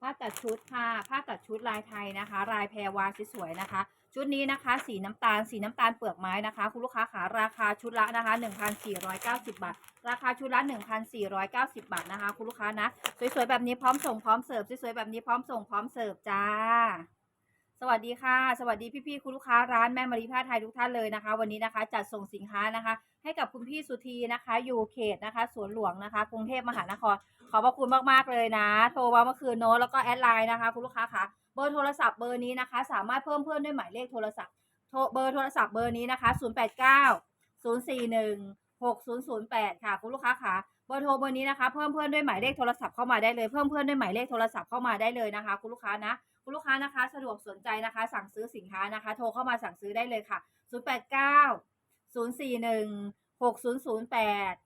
ผ้าตัดชุดค่ะ ผ้าตัดชุดลายไทยนะคะ ลายแพรวาสวยๆนะคะ ชุดนี้นะคะ สีน้ำตาล สีน้ำตาลเปลือกไม้นะคะ คุณลูกค้าขาราคาชุดละนะคะ 1,490 บาท ราคาชุดละ1,490 บาทนะคะ คุณลูกค้านะ สวยๆแบบนี้พร้อมส่งพร้อมเสิร์ฟ สวยๆแบบนี้พร้อมส่งพร้อมเสิร์ฟจ้า สวัสดีค่ะ สวัสดีพี่ๆคุณลูกค้าร้านแม่มารีผ้าไทยทุกท่านเลยนะคะ วันนี้นะคะจัดส่งสินค้านะคะ ให้กับคุณพี่สุธีนะคะอยู่เขตนะคะสวนหลวงนะคะ กรุงเทพมหานคร ขอบพระคุณมากๆเลยนะ โทรมาเมื่อคืนโน้ตแล้วก็แอดไลน์นะคะ คุณลูกค้าคะเบอร์โทรศัพท์เบอร์นี้นะคะ สามารถเพิ่มเพื่อนด้วยหมายเลขโทรศัพท์เบอร์โทรศัพท์เบอร์นี้นะคะ 089 041 6008 ค่ะ คุณลูกค้าค่ะเบอร์โทรเบอร์นี้นะคะ เพิ่มเพื่อนด้วยหมายเลขโทรศัพท์เข้ามาได้เลย เพิ่มเพื่อนด้วยหมายเลขโทรศัพท์เข้ามาได้เลยนะคะ คุณลูกค้านะ คุณลูกค้านะคะ สะดวกสนใจนะคะ สั่งซื้อสินค้านะคะ โทรเข้ามาสั่งซื้อได้เลยค่ะ 089 041 6008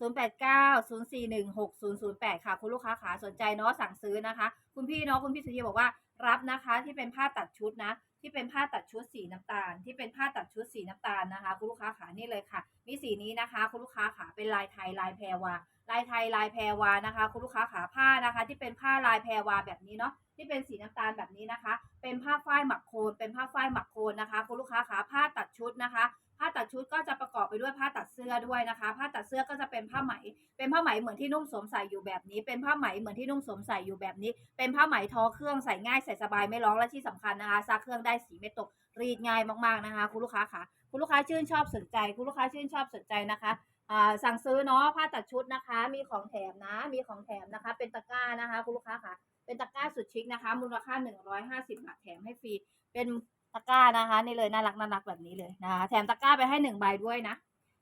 089 041 6008ค่ะ คุณลูกค้าขาสนใจเนาะสั่งซื้อนะคะ คุณพี่เนาะคุณพี่สุธีบอกว่ารับนะคะที่เป็นผ้าตัดชุดนะ ที่เป็นผ้าตัดชุดสีน้ำตาล ที่เป็นผ้าตัดชุดสีน้ำตาลนะคะ คุณลูกค้าขานี่เลยค่ะ มีสีนี้นะคะ คุณลูกค้าขาเป็นลายไทยลายแพรวาลายไทยลายแพรวานะคะ คุณลูกค้าขาผ้านะคะ ที่เป็นผ้าลายแพรวาแบบนี้เนาะที่เป็นสีน้ำตาลแบบนี้นะคะ เป็นผ้าฝ้ายหมักโคนเป็นผ้าฝ้ายหมักโคนนะคะ คุณลูกค้าขาผ้าตัดชุดนะคะ ผ้าตัดชุดก็จะประกอบไปด้วยผ้าตัดเสื้อด้วยนะคะ ผ้าตัดเสื้อก็จะเป็นผ้าไหม เป็นผ้าไหมเหมือนที่นุ่มสวมใส่อยู่แบบนี้ เป็นผ้าไหมเหมือนที่นุ่มสวมใส่อยู่แบบนี้ เป็นผ้าไหมทอเครื่องใส่ง่ายใส่สบายไม่ร้องและที่สำคัญนะคะซักเครื่องได้สีไม่ตกรีดง่ายมากๆนะคะ คุณลูกค้าค่ะคุณลูกค้าชื่นชอบสนใจ คุณลูกค้าชื่นชอบสนใจนะคะอ่าสั่งซื้อเนาะผ้าตัดชุดนะคะ มีของแถมนะ มีของแถมนะคะ เป็นตะกร้านะคะ คุณลูกค้าค่ะ เป็นตะกร้าสุดชิคนะคะ มูลค่า 150 บาทแถมให้ฟรี เป็น ตะกร้านะคะ นี่เลยน่ารักน่ารักแบบนี้เลยนะคะแถมตะกร้าไปให้หนึ่งใบด้วยนะ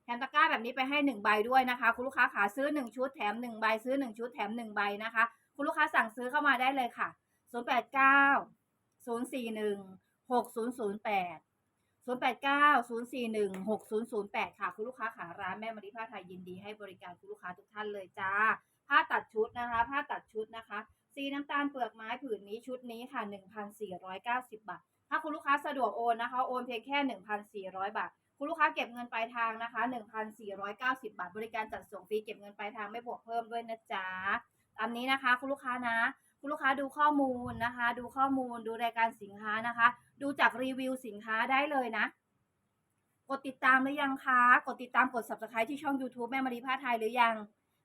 แถมตะกร้าแบบนี้ไปให้หนึ่งใบด้วยนะคะ คุณลูกค้าขาซื้อหนึ่งชุดแถมหนึ่งใบซื้อหนึ่งชุดแถมหนึ่งใบนะคะ คุณลูกค้าสั่งซื้อเข้ามาได้เลยค่ะ0 8 9 0 4 1 6 0 0 8 0 8 9 0 4 1 6 0 0 8 ค่ะ คุณลูกค้าขาร้านแม่มาริผ้าไทยยินดีให้บริการคุณลูกค้าทุกท่านเลยจ้า ผ้าตัดชุดนะคะ ผ้าตัดชุดนะคะ สีน้ำตาลเปลือกไม้ผืนนี้ชุดนี้ค่ะ 1,490 บาท ถ้าคุณลูกค้าสะดวกโอนนะคะ โอนเพียงแค่ 1,400 บาท คุณลูกค้าเก็บเงินปลายทางนะคะ 1,490 บาท บริการจัดส่งฟรีเก็บเงินปลายทางไม่บวกเพิ่มด้วยนะจ๊ะ ตามนี้นะคะคุณลูกค้านะคุณลูกค้าดูข้อมูลนะคะ ดูข้อมูลดูรายการสินค้านะคะ ดูจากรีวิวสินค้าได้เลยนะ กดติดตามหรือยังคะ กดติดตามกด subscribe ที่ช่อง YouTube แม่มารีผ้าไทยหรือยัง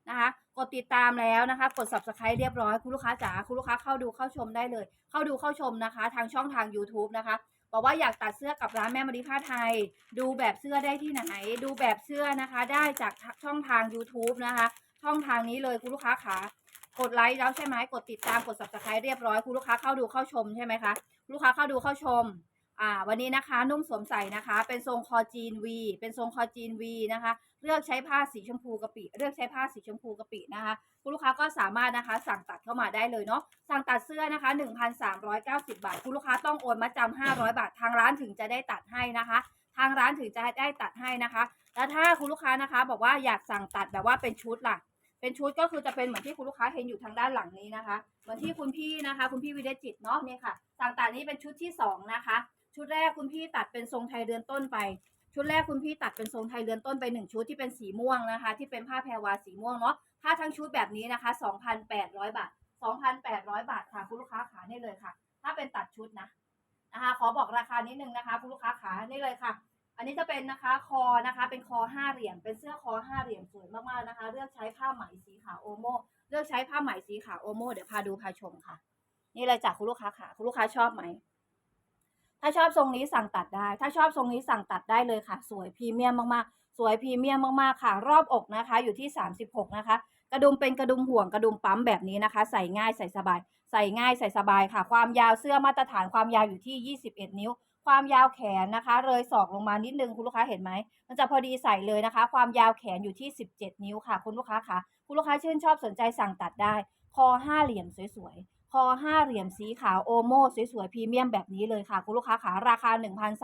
นะคะกดติดตามแล้วนะคะ กด subscribe เรียบร้อยคุณลูกค้าจ๋าคุณลูกค้าเข้าดูเข้าชมได้เลย เข้าดูเข้าชมนะคะ ทางช่องทาง YouTube นะคะบอกว่าอยากตัดเสื้อกับร้านแม่มารีผ้าไทย ดูแบบเสื้อได้ที่ไหน ดูแบบเสื้อนะคะ ได้จากช่องทาง YouTube นะคะ ช่องทางนี้เลยคุณลูกค้าขากดไลค์แล้วใช่ไหมกดติดตามกด subscribe เรียบร้อยคุณลูกค้าเข้าดูเข้าชมใช่ไหมคะลูกค้าเข้าดูเข้าชม อ่าวันนี้นะคะนุ่มสวมใส่นะคะ เป็นทรงคอจีนวีเป็นทรงคอจีนวีนะคะ เลือกใช้ผ้าสีชมพูกะปิ เลือกใช้ผ้าสีชมพูกะปินะคะคุณลูกค้าก็สามารถนะคะ สั่งตัดเข้ามาได้เลยเนาะสั่งตัดเสื้อนะคะ 1,390 บาท คุณลูกค้าต้องโอนมาจำ500 บาท ทางร้านถึงจะได้ตัดให้นะคะ ทางร้านถึงจะได้ตัดให้นะคะ แล้วถ้าคุณลูกค้านะคะ บอกว่าอยากสั่งตัดแบบว่าเป็นชุดล่ะเป็นชุดก็คือจะเป็นเหมือนที่คุณลูกค้าเห็นอยู่ทางด้านหลังนี้นะคะ เหมือนที่คุณพี่นะคะ คุณพี่วิเดจิตเนาะเนี่ยค่ะสั่งตัดนี้เป็นชุดที่สองนะคะ ชุดแรกคุณพี่ตัดเป็นทรงไทยเรือนต้นไป ชุดแรกคุณพี่ตัดเป็นทรงไทยเรือนต้นไปหนึ่งชุดที่เป็นสีม่วงนะคะ ที่เป็นผ้าแพรวาสีม่วงเนาะผ้าทั้งชุดแบบนี้นะคะ 2,800 บาท 2,800 บาทค่ะคุณลูกค้าขานี่เลยค่ะ ถ้าเป็นตัดชุดนะนะคะ ขอบอกราคานิดนึงนะคะคุณลูกค้าขานี่เลยค่ะ อันนี้จะเป็นนะคะคอนะคะ เป็นคอห้าเหลี่ยม เป็นเสื้อคอห้าเหลี่ยมสวยมากๆนะคะ เลือกใช้ผ้าไหมสีขาวโอโมเลือกใช้ผ้าไหมสีขาวโอโมเดี๋ยวพาดูพาชมค่ะ นี่เลยจากคุณลูกค้าขาคุณลูกค้าชอบไหม ถ้าชอบทรงนี้สั่งตัดได้ ถ้าชอบทรงนี้สั่งตัดได้เลยค่ะ สวยพรีเมียมมากๆ สวยพรีเมียมมากๆค่ะ รอบอกนะคะ อยู่ที่ 36 นะคะ กระดุมเป็นกระดุมห่วงกระดุมปั๊มแบบนี้นะคะ ใส่ง่ายใส่สบาย ใส่ง่ายใส่สบายค่ะ ความยาวเสื้อมาตรฐานความยาวอยู่ที่ 21 นิ้ว ความยาวแขนนะคะ เลยศอกลงมานิดนึงคุณลูกค้าเห็นไหม มันจะพอดีใส่เลยนะคะ ความยาวแขนอยู่ที่ 17 นิ้วค่ะ คุณลูกค้าค่ะ คุณลูกค้าชื่นชอบสนใจสั่งตัดได้ คอห้าเหลี่ยมสวยๆ คอห้าเหลี่ยมสีขาวโอโมสวยๆพรีเมียมแบบนี้เลยค่ะ คุณลูกค้าขาราคา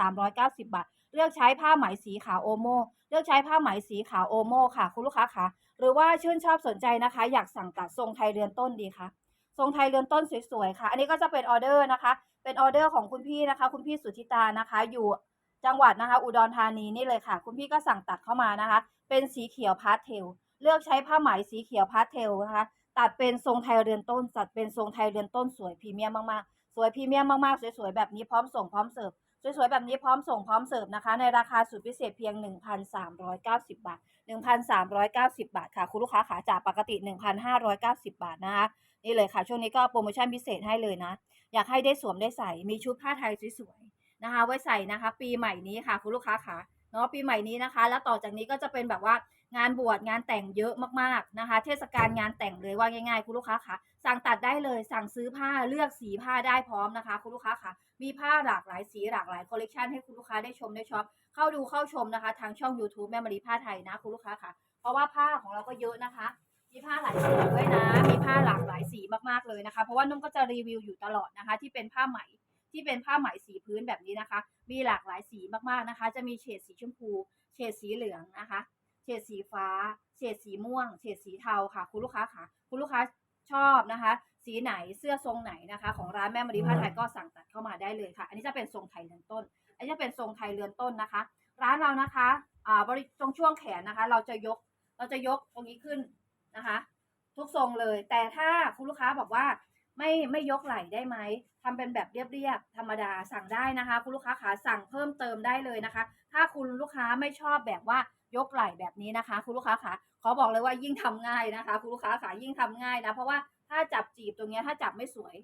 1,390 บาท เลือกใช้ผ้าไหมสีขาวโอโมเลือกใช้ผ้าไหมสีขาวโอโมค่ะ คุณลูกค้าขาหรือว่าชื่นชอบสนใจนะคะ อยากสั่งตัดทรงไทยเรือนต้นดีคะทรงไทยเรือนต้นสวยๆค่ะ อันนี้ก็จะเป็นออเดอร์นะคะ เป็นออเดอร์ของคุณพี่นะคะ คุณพี่สุธิตานะคะ อยู่จังหวัดนะคะ อุดรธานีนี่เลยค่ะ คุณพี่ก็สั่งตัดเข้ามานะคะ เป็นสีเขียวพาสเทลเลือกใช้ผ้าไหมสีเขียวพาสเทลนะคะ ตัดเป็นทรงไทยเรือนต้นตัดเป็นทรงไทยเรือนต้นสวยพรีเมียมมากๆ สวยพรีเมียมมากๆ สวยๆแบบนี้พร้อมส่งพร้อมเสิร์ฟสวยๆแบบนี้พร้อมส่งพร้อมเสิร์ฟนะคะ ในราคาสุดพิเศษเพียง 1,390 บาท 1,390 บาทค่ะ คุณลูกค้าขาจากปกติ 1,590 บาทนะคะนี่เลยค่ะ ช่วงนี้ก็โปรโมชั่นพิเศษให้เลยนะ อยากให้ได้สวมได้ใส่มีชุดผ้าไทยสวยๆนะคะ ไว้ใส่นะคะ ปีใหม่นี้ค่ะ คุณลูกค้าขาเนาะปีใหม่นี้นะคะ แล้วต่อจากนี้ก็จะเป็นแบบว่า งานบวชงานแต่งเยอะมากๆนะคะ เทศกาลงานแต่งเลยว่าง่ายๆ คุณลูกค้าขาสั่งตัดได้เลยสั่งซื้อผ้าเลือกสีผ้าได้พร้อมนะคะ คุณลูกค้าขามีผ้าหลากหลายสีหลากหลายคอลเลกชันให้คุณลูกค้าได้ชมได้ช็อปเข้าดูเข้าชมนะคะ ทางช่อง YouTube แม่มารีผ้าไทยนะ คุณลูกค้าค่ะเพราะว่าผ้าของเราก็เยอะนะคะมีผ้าหลายสีด้วยนะ มีผ้าหลากหลายสีมากๆเลยนะคะ เพราะว่านุ่มก็จะรีวิวอยู่ตลอดนะคะ ที่เป็นผ้าไหมที่เป็นผ้าไหมสีพื้นแบบนี้นะคะ มีหลากหลายสีมากๆนะคะ จะมีเฉดสีชมพู เฉดสีเหลืองนะคะ ฉดสีฟ้า เฉดสีม่วง เฉดสีเทาค่ะ คุณลูกค้าค่ะ คุณลูกค้าชอบนะคะ สีไหนเสื้อทรงไหนนะคะ ของร้านแม่มารีผ้าไทยก็สั่งตัดเข้ามาได้เลยค่ะ อันนี้จะเป็นทรงไทยเรือนต้น อันนี้จะเป็นทรงไทยเรือนต้นนะคะ ร้านเรานะคะอ่าบริตรงช่วงแขนนะคะ เราจะยกเราจะยกตรงนี้ขึ้นนะคะ ทุกทรงเลย แต่ถ้าคุณลูกค้าบอกว่า ไม่ไม่ยกไหล่ได้ไหมทำเป็นแบบเรียบๆธรรมดาสั่งได้นะคะ คุณลูกค้าขาสั่งเพิ่มเติมได้เลยนะคะ ถ้าคุณลูกค้าไม่ชอบแบบว่ายกไหล่แบบนี้นะคะ คุณลูกค้าขาขอบอกเลยว่ายิ่งทำง่ายนะคะ คุณลูกค้าขายิ่งทำง่ายนะ เพราะว่าถ้าจับจีบตรงเนี้ยถ้าจับไม่สวย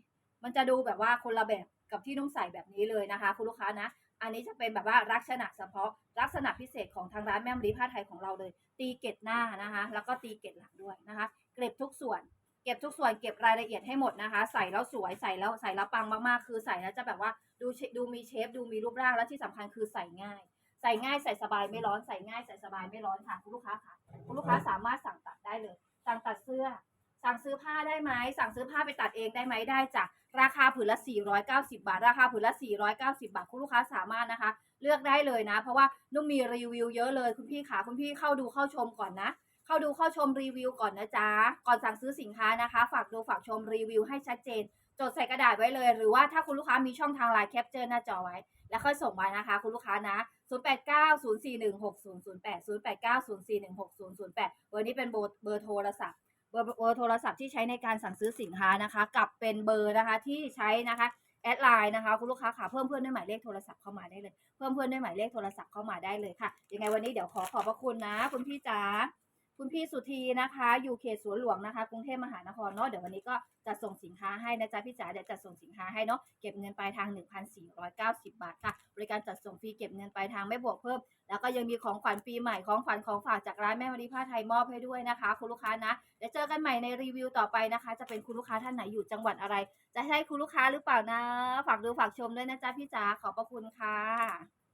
มันจะดูแบบว่าคนละแบบกับที่นุ่มใส่แบบนี้เลยนะคะ คุณลูกค้านะ อันนี้จะเป็นแบบว่าลักษณะเฉพาะลักษณะพิเศษของทางร้านแม่มรีผ้าไทยของเราเลย ตีเกล็ดหน้านะคะ แล้วก็ตีเกล็ดหลังด้วยนะคะ เก็บทุกส่วน เก็บทุกส่วนเก็บรายละเอียดให้หมดนะคะ ใส่แล้วสวยใส่แล้วใส่แล้วปังมากๆ คือใส่แล้วจะแบบว่าดูดูมีเชฟดูมีรูปร่างแล้วที่สำคัญคือใส่ง่าย ใส่ง่ายใส่สบายไม่ร้อนใส่ง่ายใส่สบายไม่ร้อนค่ะคุณลูกค้าค่ะคุณลูกค้าสามารถสั่งตัดได้เลย สั่งตัดเสื้อ สั่งซื้อผ้าได้ไหมสั่งซื้อผ้าไปตัดเองได้ไหมได้จ้ะราคาผืนละ 490 บาท ราคาผืนละ 490 บาท คุณลูกค้าสามารถนะคะ เลือกได้เลยนะ เพราะว่านุ่มมีรีวิวเยอะเลยคุณพี่ขาคุณพี่เข้าดูเข้าชมก่อนนะ เข้าดูเข้าชมรีวิวก่อนนะจ๊ะ ก่อนสั่งซื้อสินค้านะคะ ฝากดูฝากชมรีวิวให้ชัดเจน จดใส่กระดาษไว้เลย หรือว่าถ้าคุณลูกค้ามีช่องทางไลน์แคปเจอร์หน้าจอไว้ แล้วค่อยส่งมานะคะ คุณลูกค้านะ 0890416008 0890416008เบอร์นี้เป็นเบอร์เบอร์โทรศัพท์เบอร์เบอร์โทรศัพท์ที่ใช้ในการสั่งซื้อสินค้านะคะ กับเป็นเบอร์นะคะที่ใช้นะคะแอดไลน์นะคะคุณลูกค้าค่ะเพิ่มเพื่อนด้วยหมายเลขโทรศัพท์เข้ามาได้เลย เพิ่มเพื่อนด้วยหมายเลขโทรศัพท์เข้ามาได้เลยค่ะยังไงวันนี้เดี๋ยวขอขอบพระคุณนะ คุณพี่จ๋า คุณพี่สุธีนะคะอยู่เขตสวนหลวงนะคะกรุงเทพมหานครเนาะเดี๋ยววันนี้ก็จะส่งสินค้าให้นะจ๊ะพี่จ๋าเดี๋ยวจะส่งสินค้าให้เนาะเก็บเงินปลายทาง 1,490 บาทค่ะ บริการจัดส่งฟรีเก็บเงินปลายทางไม่บวกเพิ่ม แล้วก็ยังมีของขวัญปีใหม่ของขวัญของฝากจากร้านแม่มารีผ้าไทยมอบให้ด้วยนะคะ คุณลูกค้านะเดี๋ยวเจอกันใหม่ในรีวิวต่อไปนะคะ จะเป็นคุณลูกค้าท่านไหนอยู่จังหวัดอะไร จะใช่คุณลูกค้าหรือเปล่านะ ฝากดูฝากชมด้วยนะจ๊ะพี่จ๋าขอบพระคุณค่ะ